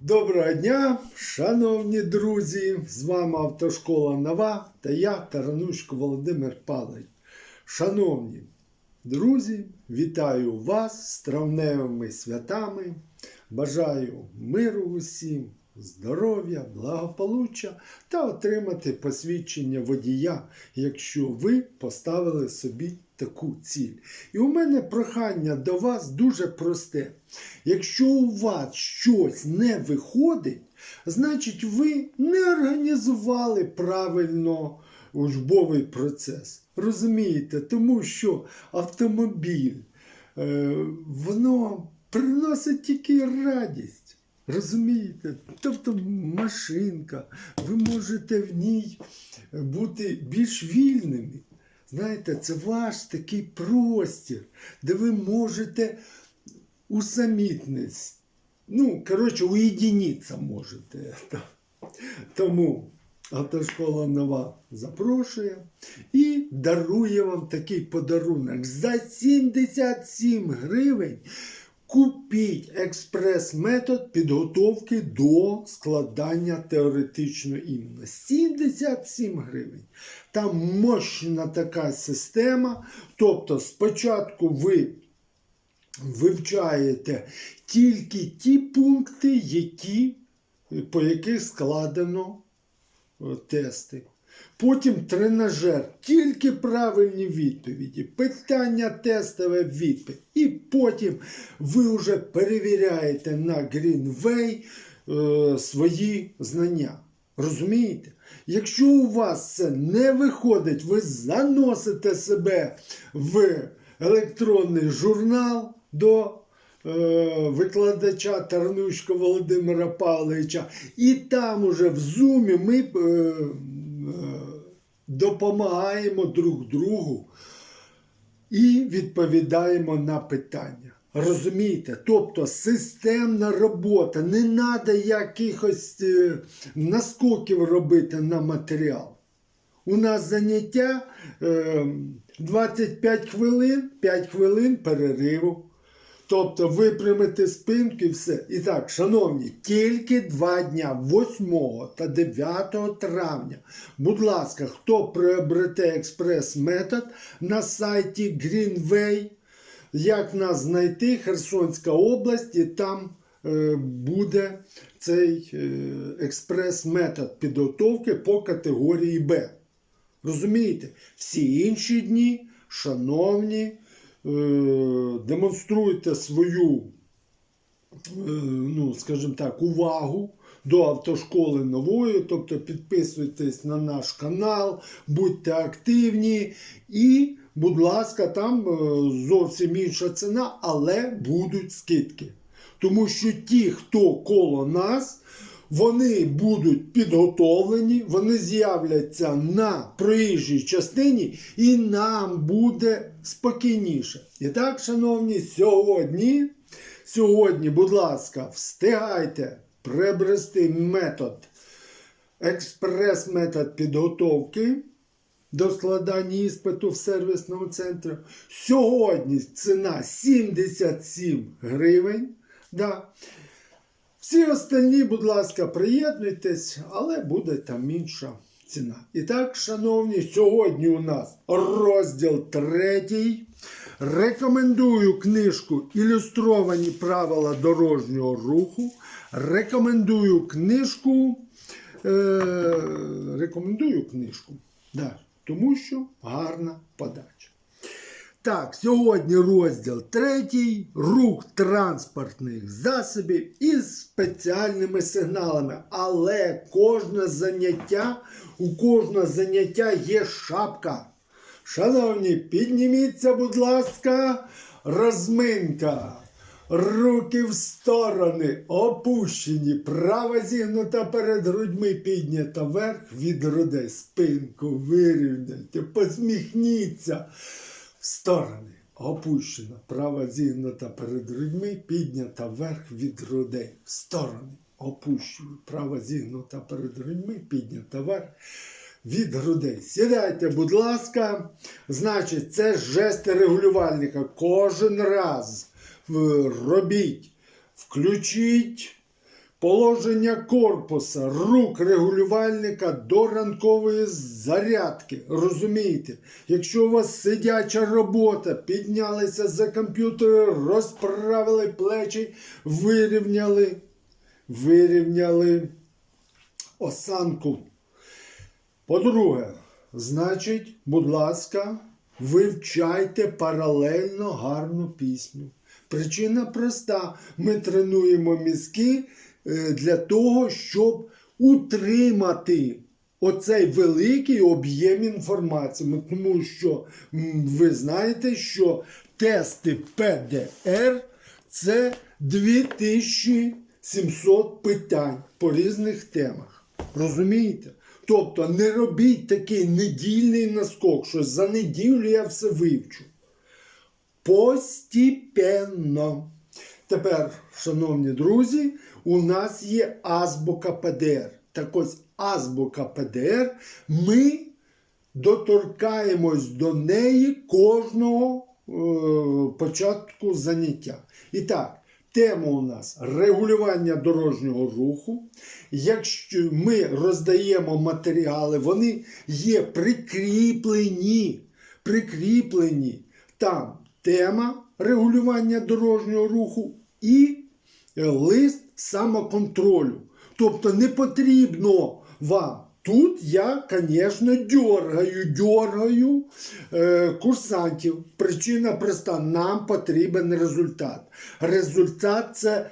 Доброго дня, шановні друзі! З вами Автошкола Нова та я, Таранушко Володимир Павлович. Шановні друзі, вітаю вас з травневими святами. Бажаю миру усім, здоров'я, благополуччя та отримати посвідчення водія, якщо ви поставили собі таку ціль. І у мене прохання до вас дуже просте. Якщо у вас щось не виходить, значить ви не організували правильно учбовий процес. Розумієте, тому що автомобіль е, воно приносить тільки радість. Розумієте? Тобто машинка, ви можете в ній бути більш вільними. Знаєте, це ваш такий простір, де ви можете усамітнитись. Ну, коротше, уєдиніться можете. Тому автошкола нова запрошує і дарує вам такий подарунок. За 77 гривень купіть експрес-метод підготовки до складання теоретичного імені. 77 гривень. Там мощна така система. Тобто, спочатку ви вивчаєте тільки ті пункти, які, по яких складено е, тести. Потім тренажер, тільки правильні відповіді, питання тестове відповідь. І потім ви вже перевіряєте на Greenway е, свої знання. Розумієте? Якщо у вас це не виходить, ви заносите себе в електронний журнал до е, викладача Тарнушка Володимира Павловича, і там уже в зумі ми е, допомагаємо друг другу і відповідаємо на питання. Розумієте? Тобто системна робота, не треба якихось е, наскоків робити на матеріал. У нас заняття е, 25 хвилин, 5 хвилин перериву. Тобто випрямити спинку і все. І так, шановні, тільки два дня, 8 та 9 травня. Будь ласка, хто приобрете експрес-метод на сайті Greenway, як нас знайти, Херсонська область, і там е, буде цей е, експрес-метод підготовки по категорії Б. Розумієте? Всі інші дні, шановні, демонструйте свою, е, ну, скажімо так, увагу до автошколи нової, тобто підписуйтесь на наш канал, будьте активні і, будь ласка, там е, зовсім інша ціна, але будуть скидки. Тому що ті, хто коло нас, вони будуть підготовлені, вони з'являться на проїжджій частині, і нам буде спокійніше. І так, шановні, сьогодні, сьогодні, будь ласка, встигайте приобрести метод, експрес-метод підготовки до складання іспиту в сервісному центрі. Сьогодні ціна 77 гривень. Да. Всі остальні, будь ласка, приєднуйтесь, але буде там інша ціна. І так, шановні, сьогодні у нас розділ третій. Рекомендую книжку Ілюстровані правила дорожнього руху. Рекомендую книжку. Е, рекомендую книжку. Да, тому що гарна подача. Так, сьогодні розділ третій. Рух транспортних засобів із спеціальними сигналами. Але кожне заняття, у кожного заняття є шапка. Шановні, підніміться, будь ласка, розминка. Руки в сторони, опущені, права зігнута перед грудьми піднята вверх від грудей. Спинку вирівняйте, посміхніться. Сторони опущена, права зігнута перед грудьми, піднята вверх від грудей. В сторони опущена, права зігнута перед грудьми, піднята вверх від грудей. Сідайте, будь ласка. Значить, це жести регулювальника. Кожен раз робіть, включіть Положення корпуса, рук регулювальника до ранкової зарядки. Розумієте? Якщо у вас сидяча робота, піднялися за комп'ютер, розправили плечі, вирівняли, вирівняли осанку. По-друге, значить, будь ласка, вивчайте паралельно гарну пісню. Причина проста: ми тренуємо мізки для того, щоб утримати оцей великий об'єм інформації. Тому що ви знаєте, що тести ПДР це 2700 питань по різних темах. Розумієте? Тобто не робіть такий недільний наскок, що за неділю я все вивчу. Постепенно. Тепер, шановні друзі, у нас є азбука ПДР. Так ось азбука ПДР. Ми доторкаємось до неї кожного е, початку заняття. І так, тема у нас регулювання дорожнього руху. Якщо ми роздаємо матеріали, вони є прикріплені. Прикріплені там тема регулювання дорожнього руху і лист самоконтролю. Тобто не потрібно вам. Тут я, звісно, дергаю, дергаю е, курсантів. Причина проста: нам потрібен результат. Результат це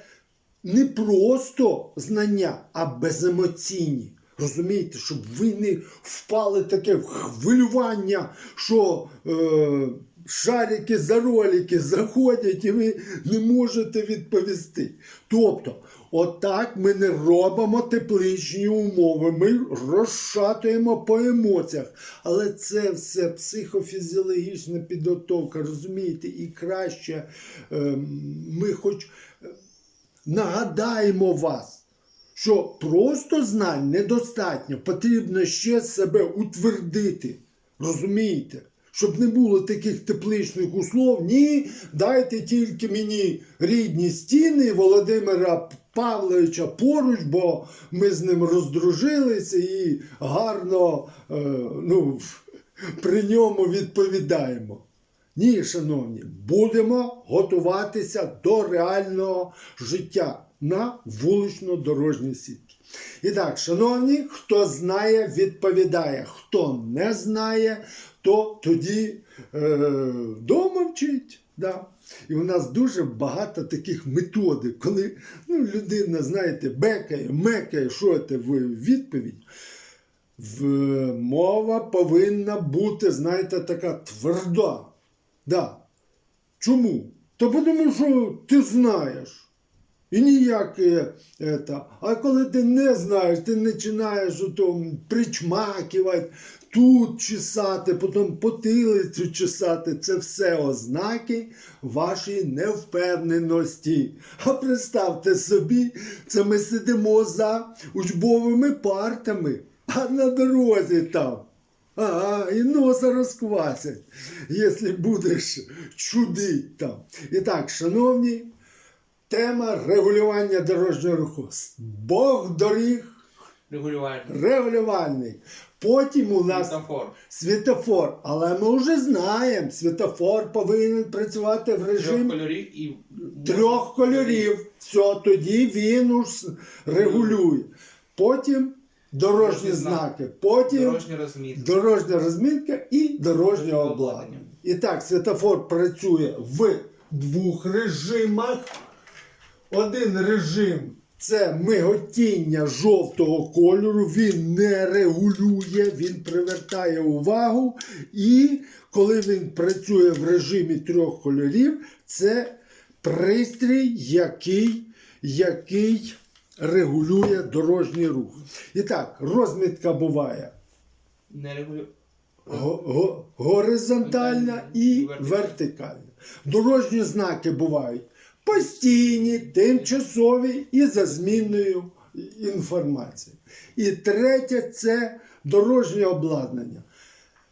не просто знання, а беземоційні. Розумієте, щоб ви не впали в таке хвилювання, що е, шарики за ролики заходять і ви не можете відповісти. Тобто, отак ми не робимо тепличні умови, ми розшатуємо по емоціях. Але це все психофізіологічна підготовка, розумієте, і краще е, ми хоч е, нагадаємо вас що просто знань недостатньо, потрібно ще себе утвердити. Розумієте? Щоб не було таких тепличних услов, ні, дайте тільки мені рідні стіни Володимира Павловича поруч, бо ми з ним роздружилися і гарно е, ну, при ньому відповідаємо. Ні, шановні, будемо готуватися до реального життя на вулично-дорожній сітці. І так, шановні, хто знає, відповідає. Хто не знає, то тоді е, вдома вчить. Да. І у нас дуже багато таких методик, коли ну, людина, знаєте, бекає, мекає, що це в відповідь. В, мова повинна бути, знаєте, така тверда. Да. Чому? Та тому що ти знаєш. І ніяк е, это. А коли ти не знаєш, ти починаєш причмакувати, тут чесати, потім потилицю чесати. Це все ознаки вашої невпевненості. А представте собі, це ми сидимо за учбовими партами, а на дорозі там. Ага, і носа розквасять, якщо будеш чудить там. І так, шановні, тема регулювання дорожнього руху. Бог доріг Регулювальний. регулювальний. Потім у нас Світофор. світофор. Але ми вже знаємо, світофор повинен працювати в Трьох режимі кольорів і трьох кольорів. Все, тоді він уж регулює. Потім дорожні Дорожні знаки. потім Дорожня розмітка. дорожня розмітка і дорожнє обладнання. І так, світофор працює в двох режимах. Один режим це миготіння жовтого кольору, він не регулює, він привертає увагу. І коли він працює в режимі трьох кольорів, це пристрій, який, який регулює дорожній рух. І так, розмітка буває Не го- горизонтальна і вертикальна. Дорожні знаки бувають постійні, тимчасові і за змінною інформацією. І третє це дорожнє обладнання.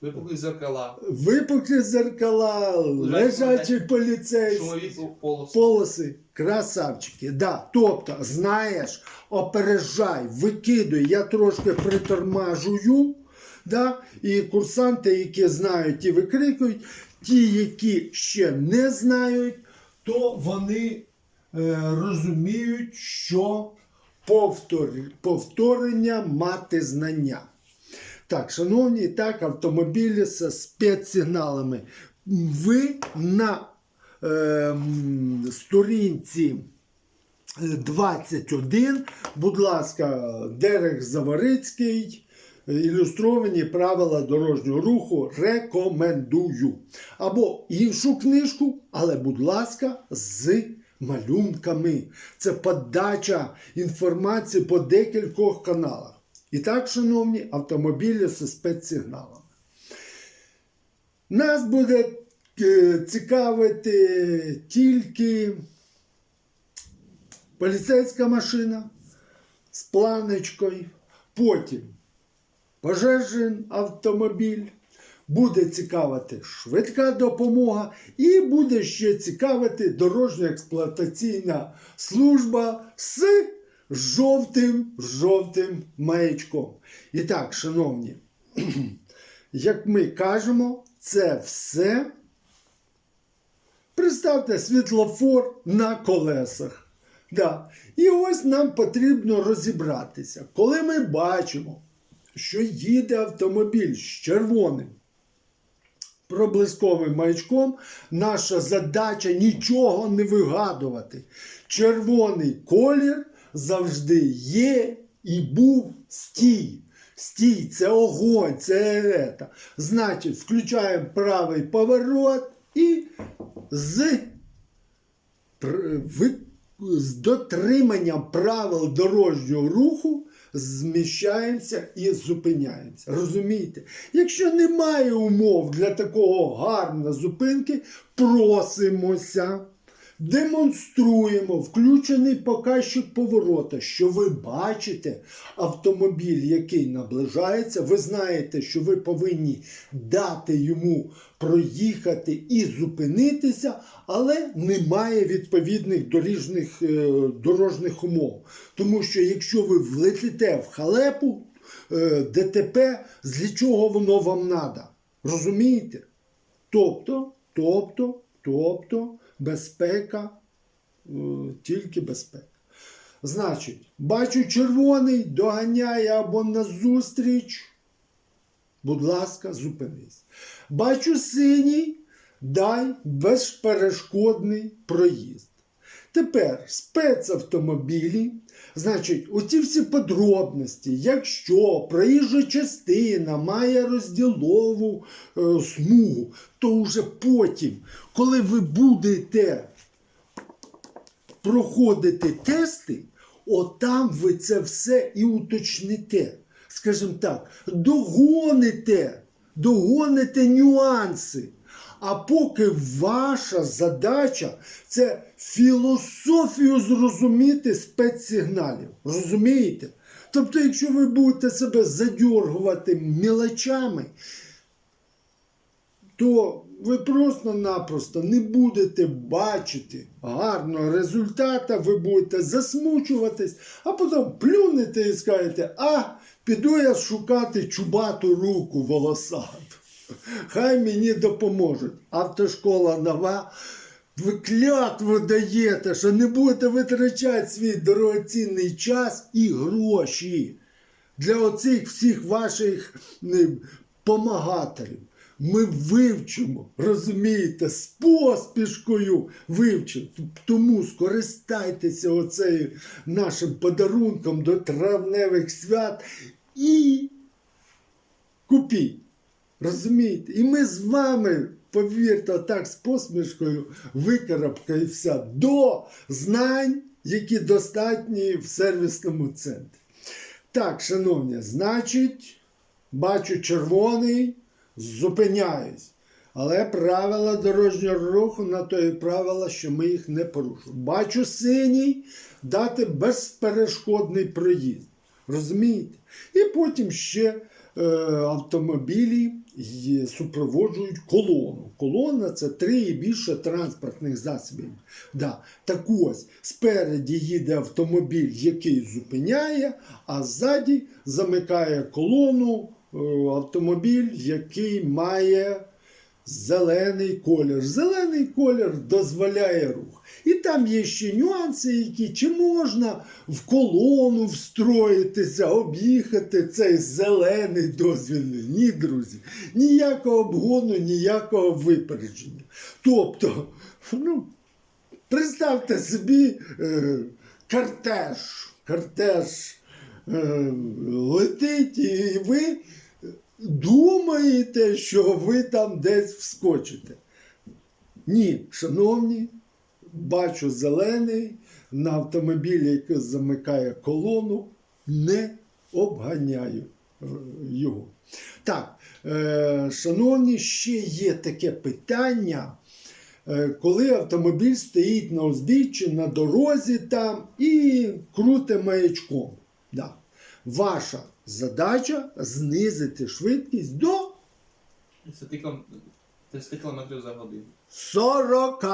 Випуклі зеркала. Випуклі зеркала, лежачі поліцейські, полоси. полоси. Красавчики, да. Тобто, знаєш, опережай, викидуй, я трошки притормажую. Да? І курсанти, які знають, ті викрикують. Ті, які ще не знають, то вони е, розуміють, що повторення мати знання. Так, шановні, так, автомобілі з спецсигналами. Ви на е, сторінці 21, будь ласка, Дерех Заварицький, ілюстровані правила дорожнього руху рекомендую. Або іншу книжку, але, будь ласка, з малюнками. Це подача інформації по декількох каналах. І так, шановні, автомобілі зі спецсигналами. Нас буде е, цікавити тільки поліцейська машина з планочкою, потім пожежний автомобіль, буде цікавити швидка допомога і буде ще цікавити дорожньо-експлуатаційна служба з жовтим жовтим маячком. І так, шановні, як ми кажемо, це все. Представте світлофор на колесах. Да. І ось нам потрібно розібратися. Коли ми бачимо, що їде автомобіль з червоним проблисковим маячком, наша задача нічого не вигадувати. Червоний колір завжди є і був стій. Стій, це огонь, це ерета. Значить, включаємо правий поворот і з, з дотриманням правил дорожнього руху зміщаємося і зупиняємося. Розумієте? Якщо немає умов для такого гарної зупинки, просимося. Демонструємо включений показчик поворота, що ви бачите автомобіль, який наближається. Ви знаєте, що ви повинні дати йому проїхати і зупинитися, але немає відповідних доріжних, е, дорожніх умов. Тому що якщо ви влетите в халепу, е, ДТП, з чого воно вам треба? Розумієте? Тобто, тобто, тобто, безпека, е, тільки безпека. Значить, бачу червоний, доганяє або назустріч. Будь ласка, зупинись. Бачу синій, дай безперешкодний проїзд. Тепер спецавтомобілі, значить, оці всі подробності, якщо проїжджа частина має розділову е, смугу, то вже потім, коли ви будете проходити тести, отам ви це все і уточните. Скажімо так, догоните, догоните нюанси. А поки ваша задача це філософію зрозуміти спецсигналів. Розумієте? Тобто, якщо ви будете себе задьоргувати мілочами, то ви просто-напросто не будете бачити гарного результата, ви будете засмучуватись, а потім плюнете і скажете, а піду я шукати чубату руку волосату. Хай мені допоможуть. Автошкола нова. Ви клятву даєте, що не будете витрачати свій дорогоцінний час і гроші для оцих всіх ваших помагателів. Ми вивчимо, розумієте, з поспішкою вивчимо. Тому скористайтеся оцею нашим подарунком до травневих свят і купіть. Розумієте? І ми з вами, повірте, так з посмішкою викарабкаємося до знань, які достатні в сервісному центрі. Так, шановні, значить, бачу червоний, зупиняюсь. Але правила дорожнього руху на то і правила, що ми їх не порушуємо. Бачу синій, дати безперешкодний проїзд. Розумієте? І потім ще автомобілі супроводжують колону. Колона це три і більше транспортних засобів. Да. Так ось спереді їде автомобіль, який зупиняє, а ззаді замикає колону е, автомобіль, який має зелений колір. Зелений колір дозволяє рух. І там є ще нюанси, які чи можна в колону встроїтися, об'їхати цей зелений дозвільний. Ні, друзі, ніякого обгону, ніякого випередження. Тобто, ну, представте собі е, кортеж, кортеж е, летить, і ви думаєте, що ви там десь вскочите. Ні, шановні, бачу зелений на автомобілі, який замикає колону, не обганяю е, його. Так, е, шановні, ще є таке питання, е, коли автомобіль стоїть на узбіччі, на дорозі там і круте маячком. Да. Ваша задача знизити швидкість до 30 км за годину. 40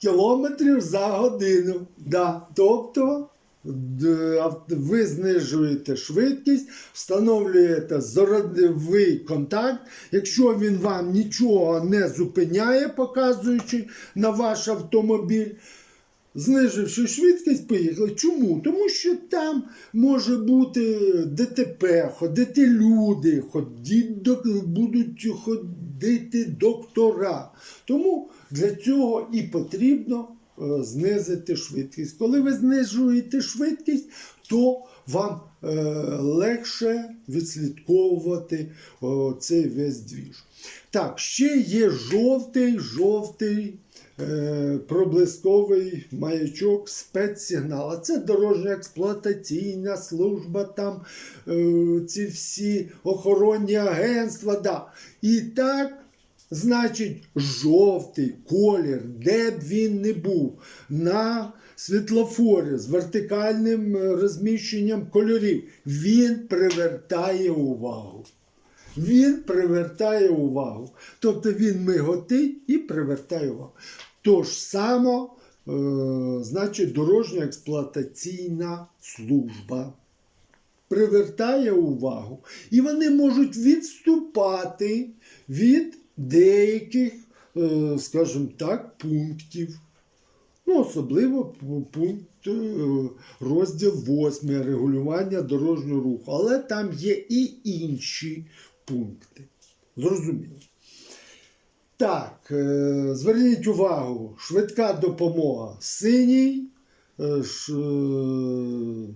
кілометрів за годину. Да. Тобто ви знижуєте швидкість, встановлюєте зоровий контакт. Якщо він вам нічого не зупиняє, показуючи на ваш автомобіль, зниживши швидкість, поїхали. Чому? Тому що там може бути ДТП, ходити люди, док- будуть ходити доктора. Тому для цього і потрібно е, знизити швидкість. Коли ви знижуєте швидкість, то вам е, легше відслідковувати о, цей весь двіж. Так, ще є жовтий, жовтий проблисковий маячок спецсигнал. А це дорожня експлуатаційна служба, там е, ці всі охоронні агентства. Да. І так, значить, жовтий колір, де б він не був, на світлофорі з вертикальним е, розміщенням кольорів, він привертає увагу. Він привертає увагу. Тобто він миготить і привертає увагу. То ж само, е, значить, дорожня експлуатаційна служба привертає увагу. І вони можуть відступати від деяких, е, скажімо так, пунктів. Ну, особливо пункт е, розділ 8 регулювання дорожнього руху. Але там є і інші пункти. Зрозуміло. Так, е, зверніть увагу, швидка допомога синій. е, ш- е,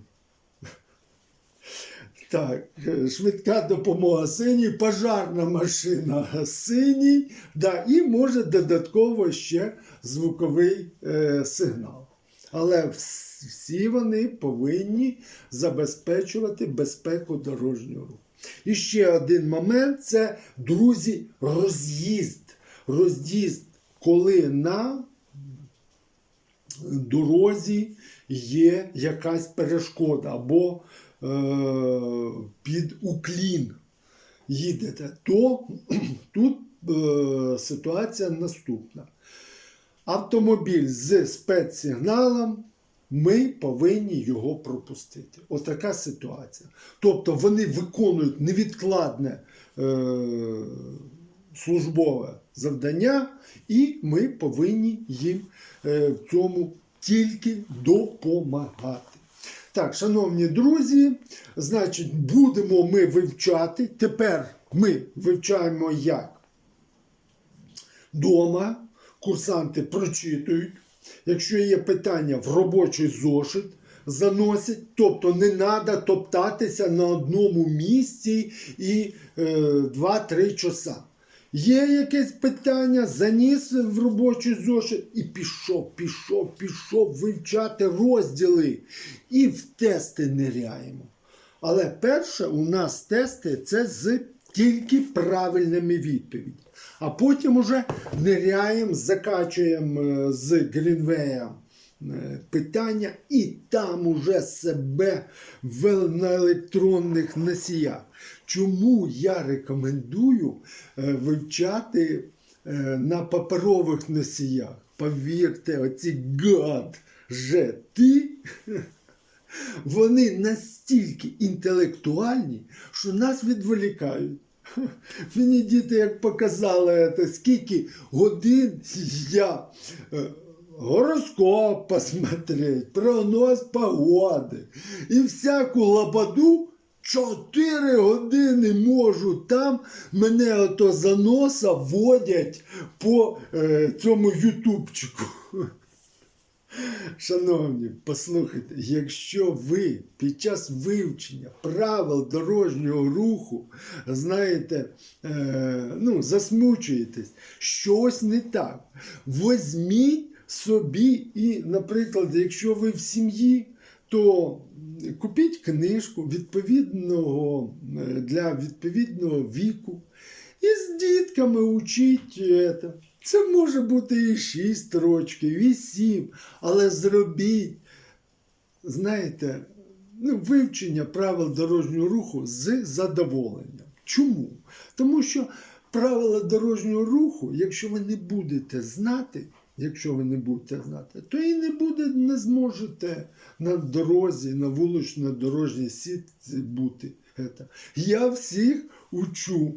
Так, швидка допомога синій, пожарна машина синій, да, і може додатково ще звуковий е, сигнал. Але всі вони повинні забезпечувати безпеку дорожнього руху. І ще один момент це, друзі, роз'їзд. Роз'їзд, коли на дорозі є якась перешкода або е, під уклін їдете, то тут е, ситуація наступна. Автомобіль з спецсигналом, ми повинні його пропустити. Отака ситуація. Тобто вони виконують невідкладне е, службове завдання, і ми повинні їм е, в цьому тільки допомагати. Так, шановні друзі, значить, будемо ми вивчати. Тепер ми вивчаємо як дома. Курсанти прочитують. Якщо є питання в робочий зошит, заносять, тобто не треба топтатися на одному місці і е, 2-3 часа. Є якесь питання, заніс в робочий зошит і пішов, пішов, пішов вивчати розділи. І в тести ниряємо. Але перше у нас тести це з тільки правильними відповідями. А потім уже ниряємо, закачуємо е, з Грінвея е, питання, і там уже себе на електронних носіях. Чому я рекомендую е, вивчати е, на паперових носіях. Повірте, оці гад ти, вони настільки інтелектуальні, що нас відволікають. Мені діти як показали, скільки годин я е, гороскоп посмотреть, прогноз погоди і всяку лабаду. Чотири години можу там, мене ото за носа водять по е, цьому ютубчику. Шановні, послухайте, якщо ви під час вивчення правил дорожнього руху, знаєте, е, ну, засмучуєтесь, щось не так. Возьміть собі і, наприклад, якщо ви в сім'ї, то купіть книжку відповідного е, для відповідного віку і з дітками учіть. Це. Це може бути і 6 років, і 7, але зробіть, знаєте, ну, вивчення правил дорожнього руху з задоволенням. Чому? Тому що правила дорожнього руху, якщо ви не будете знати, якщо ви не будете знати, то і не буде, не зможете на дорозі, на вулично-дорожній сітці бути. Я всіх учу.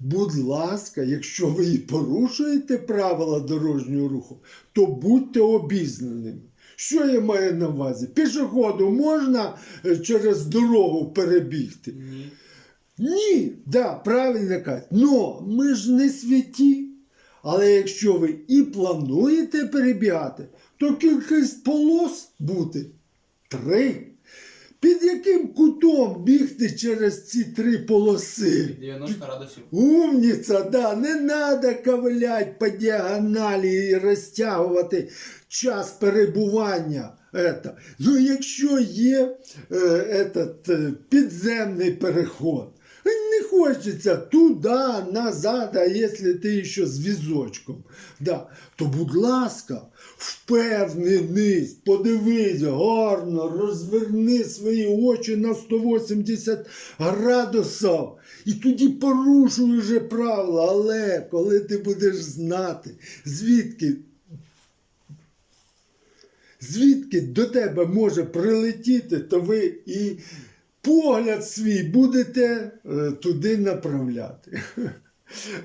Будь ласка, якщо ви і порушуєте правила дорожнього руху, то будьте обізнаними. Що я маю на увазі? Пішоходу можна е, через дорогу перебігти? Ні. Ні, да, правильно кажуть. Но ми ж не святі. Але якщо ви і плануєте перебігати, то кількість полос буде три. Під яким кутом бігти через ці три полоси? Під 90 градусів. Умніця, да, не треба ковилять по діагоналі і розтягувати час перебування. Это. Ну, якщо є е, этот, е, підземний переход, хочеться туди, назад, а якщо ти ще з візочком, да, то, будь ласка, впевненість, подивись гарно, розверни свої очі на 180 градусів. І тоді порушуй вже правила. Але коли ти будеш знати, звідки звідки до тебе може прилетіти, то ви і погляд свій будете е, туди направляти.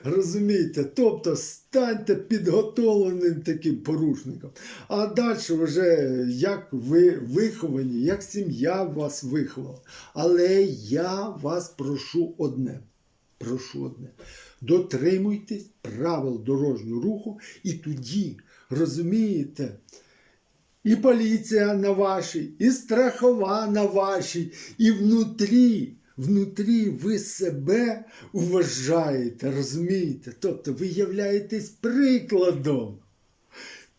Розумієте? Тобто станьте підготовленим таким порушником. А далі вже як ви виховані, як сім'я вас виховала. Але я вас прошу одне. Прошу одне. Дотримуйтесь правил дорожнього руху, і тоді, розумієте, і поліція на вашій, і страхова на вашій, і внутрі, внутрі ви себе уважаєте, розумієте? Тобто ви являєтесь прикладом,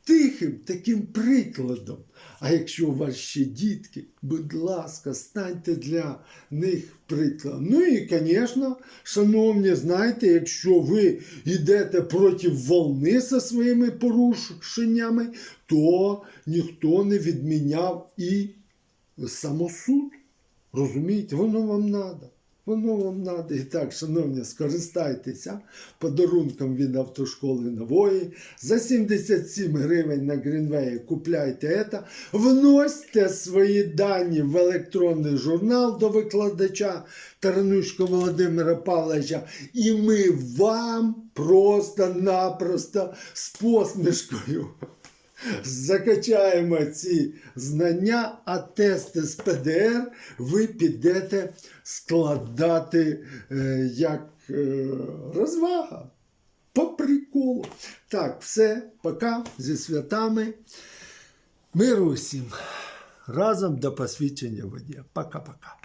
тихим таким прикладом. А якщо у вас ще дітки, будь ласка, станьте для них прикладом. Ну і, звісно, шановні, знаєте, якщо ви йдете проти волни зі своїми порушеннями, то ніхто не відміняв і самосуд. Розумієте, воно вам треба. Воно вам треба. І так, шановні, скористайтеся подарунком від автошколи нової. За 77 гривень на Грінвеї купляйте це. Вносьте свої дані в електронний журнал до викладача Таранушка Володимира Павловича. І ми вам просто-напросто з посмішкою. Закачаємо ці знання, а тести з ПДР ви підете складати е, як е, розвага. По приколу. Так, все, пока зі святами. Миру всім. Разом до посвідчення водія. Пока-пока.